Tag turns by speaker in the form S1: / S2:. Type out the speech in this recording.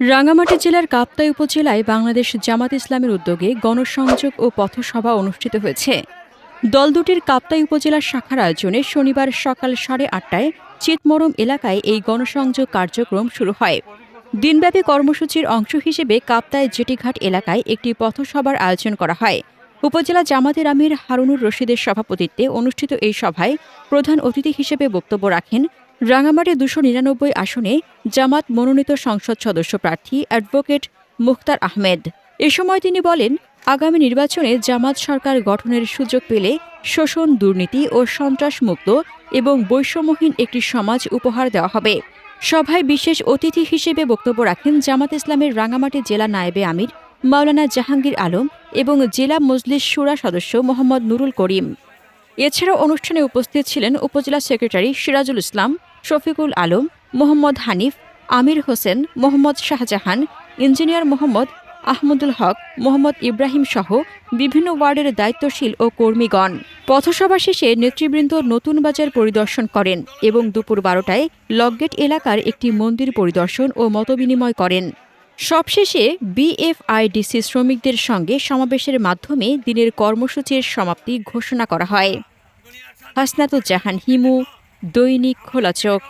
S1: রাঙামাটি জেলার কাপ্তাই উপজেলায় বাংলাদেশ জামাত ইসলামের উদ্যোগে গণসংযোগ ও পথসভা অনুষ্ঠিত হয়েছে। দল দুটির কাপ্তাই উপজেলার শাখার আয়োজনে শনিবার সকাল সাড়ে আটটায় চিতমরম এলাকায় এই গণসংযোগ কার্যক্রম শুরু হয়। দিনব্যাপী কর্মসূচির অংশ হিসেবে কাপ্তায় জেটিঘাট এলাকায় একটি পথসভার আয়োজন করা হয়। উপজেলা জামাতের আমির হারুনুর রশিদের সভাপতিত্বে অনুষ্ঠিত এই সভায় প্রধান অতিথি হিসেবে বক্তব্য রাখেন রাঙামাটি দুশো নিরানব্বই আসনে জামাত মনোনীত সংসদ সদস্য প্রার্থী অ্যাডভোকেট মুখতার আহমেদ। এ সময় তিনি বলেন, আগামী নির্বাচনে জামাত সরকার গঠনের সুযোগ পেলে শোষণ, দুর্নীতি ও সন্ত্রাসমুক্ত এবং বৈষম্যহীন একটি সমাজ উপহার দেওয়া হবে। সভায় বিশেষ অতিথি হিসেবে বক্তব্য রাখেন জামাত ইসলামের রাঙামাটি জেলা নায়েবে আমির, মাওলানা জাহাঙ্গীর আলম এবং জেলা মজলিস সুরা সদস্য মোহাম্মদ নুরুল করিম। এছাড়াও অনুষ্ঠানে উপস্থিত ছিলেন উপজেলা সেক্রেটারি সিরাজুল ইসলাম, শফিকুল আলম, মোহাম্মদ হানিফ, আমির হোসেন, মোহাম্মদ শাহজাহান, ইঞ্জিনিয়ার মোহাম্মদ আহমদুল হক, মোহাম্মদ ইব্রাহিম সহ বিভিন্ন ওয়ার্ডের দায়িত্বশীল ও কর্মীগণ। পথসভা শেষে নেতৃবৃন্দ নতুন বাজার পরিদর্শন করেন এবং দুপুর বারোটায় লকগেট এলাকার একটি মন্দির পরিদর্শন ও মতবিনিময় করেন। সবশেষে বিএফআইডিসি শ্রমিকদের সঙ্গে সমাবেশের মাধ্যমে দিনের কর্মসূচির সমাপ্তি ঘোষণা করা হয়। হাসনাতুজ্জাহান হিমু দৈনিক খোলাচোখ